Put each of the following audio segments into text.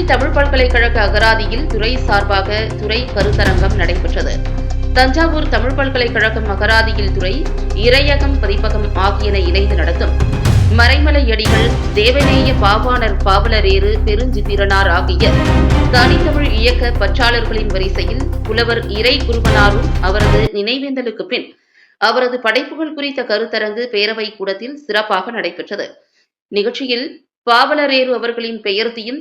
சென்னை தமிழ் பல்கலைக்கழக அகராதியில் துறை சார்பாக துறை கருத்தரங்கம் நடைபெற்றது. தஞ்சாவூர் தமிழ் பல்கலைக்கழகம் அகராதியில் துறை இறையகம் பதிப்பகம் ஆகியன இணைந்து நடத்தும். மறைமலையடிகள் தேவநேய பாவாணர் பாவலரேறு பெருஞ்சித்திரனார் ஆகிய தனித்தமிழ் இயக்க பற்றாளர்களின் வரிசையில் புலவர் இறை குருவனாரும் அவரது நினைவேந்தலுக்கு பின் அவரது படைப்புகள் குறித்த கருத்தரங்கு பேரவை கூடத்தில் சிறப்பாக நடைபெற்றது. நிகழ்ச்சியில் பாவலரேறு அவர்களின் பெயர்த்தியும்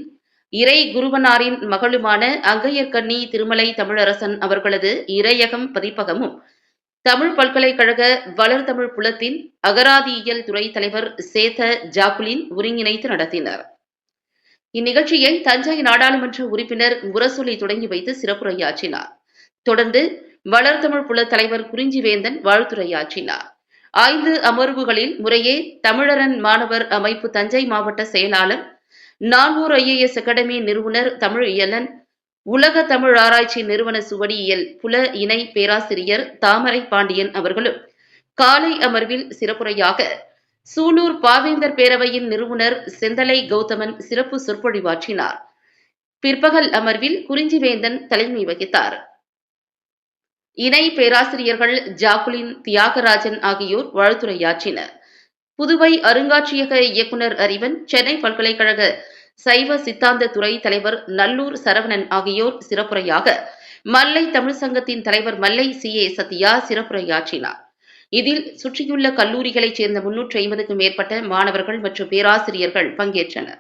இறை குருவனாரின் மகளுமான அங்கையர்கண்ணி திருமலை தமிழரசன் அவர்களது இறையகம் பதிப்பகமும் தமிழ் பல்கலைக்கழக வளர்தமிழ் புலத்தின் அகராதியியல் துறை தலைவர் சேத ஜாக்குலின் ஒருங்கிணைத்து நடத்தினர். இந்நிகழ்ச்சியை தஞ்சை நாடாளுமன்ற உறுப்பினர் முரசொலி தொடங்கி வைத்து சிறப்புரையாற்றினார். தொடர்ந்து வளர்தமிழ் புல தலைவர் குறிஞ்சிவேந்தன் வாழ்த்துரையாற்றினார். ஐந்து அமர்வுகளில் முறையே தமிழரன் மாணவர் அமைப்பு தஞ்சை மாவட்ட செயலாளர் நான்கூர் ஐஏஎஸ் அகாடமி நிறுவனர் தமிழ் இயலன் உலக தமிழ் ஆராய்ச்சி நிறுவன சுவடியியல் புல இணை பேராசிரியர் தாமரை பாண்டியன் அவர்களும் காலை அமர்வில் சிறப்புரையாக சூலூர் பாவேந்தர் பேரவையின் நிறுவனர் செந்தலை கௌதமன் சிறப்பு சொற்பொழிவாற்றினார். பிற்பகல் அமர்வில் குறிஞ்சிவேந்தன் தலைமை வகித்தார். இணை பேராசிரியர்கள் ஜாக்குலின் தியாகராஜன் ஆகியோர் வாழ்த்துரையாற்றினர். புதுவை அருங்காட்சியக இயக்குனர் அறிவன் சென்னை பல்கலைக்கழக சைவ சித்தாந்த துறை தலைவர் நல்லூர் சரவணன் ஆகியோர் சிறப்புரையாக மல்லை தமிழ் சங்கத்தின் தலைவர் மல்லை சி ஏ சத்யா சிறப்புரையாற்றினார். இதில் சுற்றியுள்ள கல்லூரிகளைச் சேர்ந்த முன்னூற்றி ஐம்பதுக்கும் மேற்பட்ட மாணவர்கள் மற்றும் பேராசிரியர்கள் பங்கேற்றனர்.